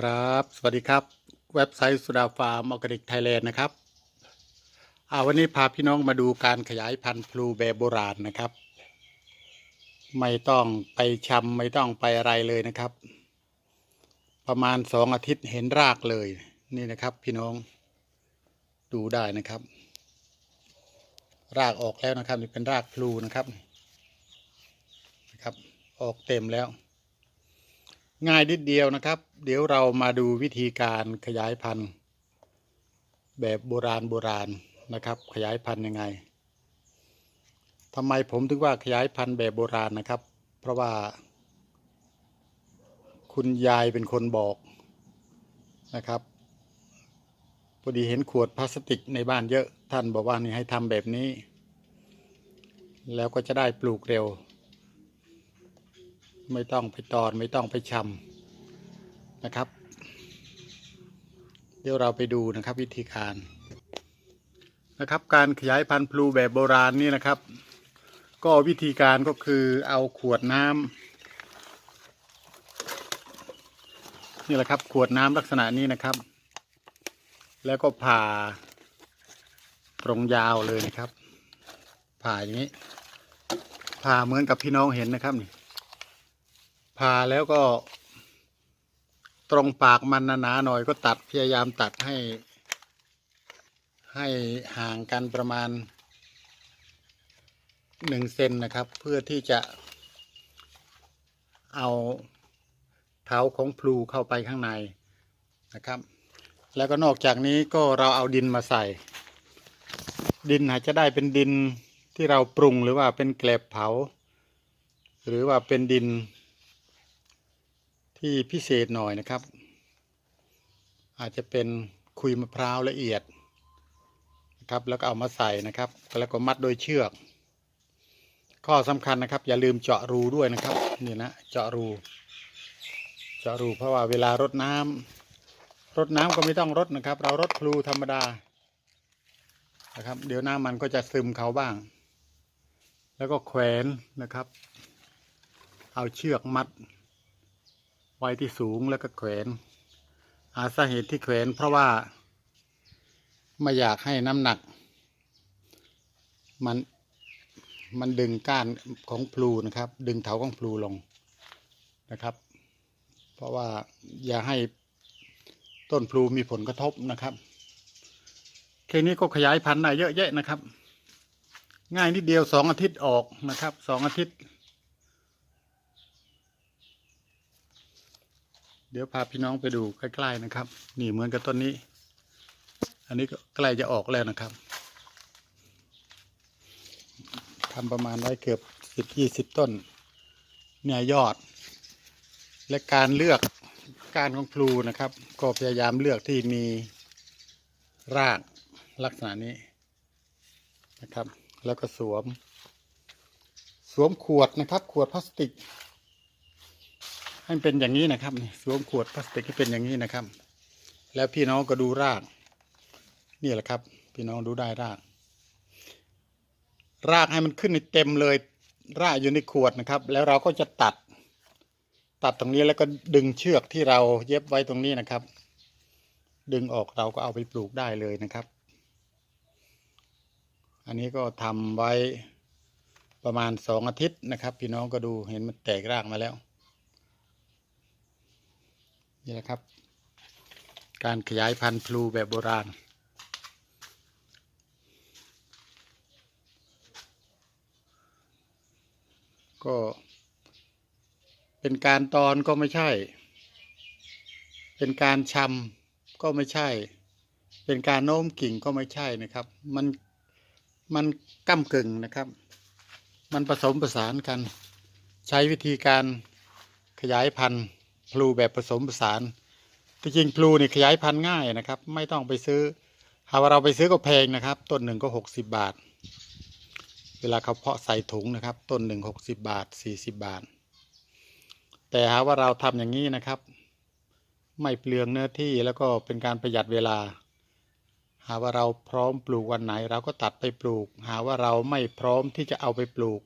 ครับ สวัสดีครับ เว็บไซต์สุดาฟาร์มออร์แกนิกไทยแลนด์นะครับอาวันนี้พาพี่น้องมาดูการขยายพันธุ์พลูแบบโบราณนะครับ ไม่ต้องไปชำไม่ต้องไปอะไรเลยนะครับ ประมาณสองอาทิตย์เห็นรากเลยนี่นะครับพี่น้องดูได้นะครับ รากออกแล้วนะครับนี่เป็นรากพลูนะครับนะครับ ออกเต็มแล้ว ง่ายนิดเดียวนะครับ เดี๋ยวเรามาดูวิธีการขยายพันธุ์ แบบโบราณโบราณนะครับ ขยายพันธุ์ยังไงทำไมผมถึงว่าขยายพันธุ์แบบโบราณนะครับ เพราะว่า คุณยายเป็นคนบอกนะครับพอดีเห็นขวดพลาสติกในบ้านเยอะท่านบอกว่านี่ให้ทำแบบนี้ แล้วก็จะได้ปลูกเร็ว ไม่ต้องไปตอนไม่ต้องไปชำนะครับ เดี๋ยวเราไปดูนะครับวิธีการนะครับ การขยายพันธุ์พลูแบบโบราณนี่นะครับ ก็วิธีการก็คือเอาขวดน้ำนี่แหละครับขวดน้ำลักษณะนี้นะครับ แล้วก็ผ่าตรงยาวเลยนะครับ ผ่าอย่างนี้ ผ่าเหมือนกับพี่น้องเห็นนะครับนี่ ผ่าแล้วก็ ตรงปากมันหนาๆหน่อยก็ตัดพยายามตัดให้ ให้ห่างกันประมาณหนึ่งเซนนะครับ เพื่อที่จะ เอาเท้าของพลูเข้าไปข้างในนะครับ แล้วก็นอกจากนี้ก็เราเอาดินมาใส่ ดินอาจจะได้เป็นดินที่เราปรุงหรือว่าเป็นแกลบเผา หรือว่าเป็นดิน ที่พิเศษหน่อยนะครับ อาจจะเป็นคุยมะพร้าวละเอียดนะครับ แล้วก็เอามาใส่นะครับ แล้วก็มัดโดยเชือก ข้อสำคัญนะครับ อย่าลืมเจาะรูด้วยนะครับนี่นะเจาะรูเจาะรูเพราะว่าเวลารดน้ำรดน้ำก็ไม่ต้องรดนะครับ เรารดพลูธรรมดานะครับ เดี๋ยวน้ำมันก็จะซึมเขาบ้าง แล้วก็แขวนนะครับ เอาเชือกมัด ไว้ที่สูงแล้วก็แขวนอาสาเหตุที่แขวนเพราะว่า ไม่อยากให้น้ำหนัก มันมันดึงก้านของพลูนะครับ ดึงเถาของพลูลงนะครับ เพราะว่าอย่าให้ต้นพลูมีผลกระทบนะครับแค่นี้ก็ขยายพันธุ์ได้เยอะแยะนะครับ ง่ายนิดเดียวสองอาทิตย์ออกนะครับสองอาทิตย์ เดี๋ยวพาพี่น้องไปดูใกล้ๆนะครับ นี่เหมือนกับต้นนี้ อันนี้ก็ใกล้จะออกแล้วนะครับทำประมาณไว้เกือบสิบยี่สิบต้น เนี่ยยอด และการเลือกการของพลูนะครับ ก็พยายามเลือกที่มีรากลักษณะนี้นะครับ แล้วก็สวม สวมขวดนะครับ ขวดพลาสติก ให้มันเป็นอย่างนี้นะครับนี่สวมขวดพลาสติกให้เป็นอย่างนี้นะครับ แล้วพี่น้องก็ดูราก นี่แหละครับ พี่น้องดูได้ราก รากให้มันขึ้นในเต็มเลย รากอยู่ในขวดนะครับ แล้วเราก็จะตัด ตัดตรงนี้แล้วก็ดึงเชือกที่เราเย็บไว้ตรงนี้นะครับ ดึงออกเราก็เอาไปปลูกได้เลยนะครับ อันนี้ก็ทำไว้ประมาณสองอาทิตย์นะครับ พี่น้องก็ดูเห็นมันแตกรากมาแล้ว นี่แหละครับ การขยายพันธุ์พลูแบบโบราณ ก็เป็นการตอนก็ไม่ใช่ เป็นการชำก็ไม่ใช่ เป็นการโน้มกิ่งก็ไม่ใช่นะครับ มันมันก้ากึ่งนะครับ มันผสมผสานกัน ใช้วิธีการขยายพันธุ์ พลูแบบผสมผสานที่จริงพลูนี่ขยายพันธุ์ง่ายนะครับ ไม่ต้องไปซื้อหากว่าเราไปซื้อก็แพงนะครับ ต้นหนึ่งก็หกสิบบาท เวลาเขาเพาะใส่ถุงนะครับ ต้นหนึ่งหกสิบบาทสี่สิบบาท แต่หากว่าเราทำอย่างนี้นะครับ ไม่เปลืองเนื้อที่แล้วก็เป็นการประหยัดเวลา หาว่าเราพร้อมปลูกวันไหน เราก็ตัดไปปลูก หาว่าเราไม่พร้อมที่จะเอาไปปลูก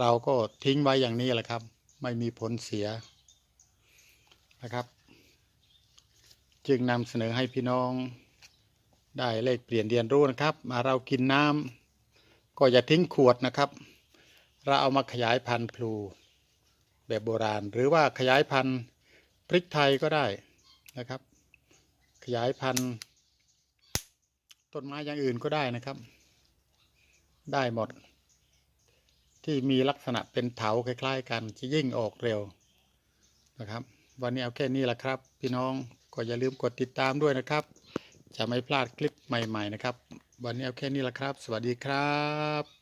เราก็ทิ้งไว้อย่างนี้แหละครับ ไม่มีผลเสีย นะครับ จึงนำเสนอให้พี่น้องได้เลขเปลี่ยนเรียนรู้นะครับ มาเรากินน้ำก็อย่าทิ้งขวดนะครับ เราเอามาขยายพันธุ์พลูแบบโบราณ หรือว่าขยายพันธุ์พริกไทยก็ได้นะครับ ขยายพันธุ์ต้นไม้อย่างอื่นก็ได้นะครับ ได้หมด ที่มีลักษณะเป็นเถาคล้าย ๆ กันจะยิ่งออกเร็วนะครับ วันนี้เอาแค่นี้แหละครับ พี่น้องก็อย่าลืมกดติดตามด้วยนะครับ จะไม่พลาดคลิปใหม่ ๆ นะครับ วันนี้เอาแค่นี้แหละครับ สวัสดีครับ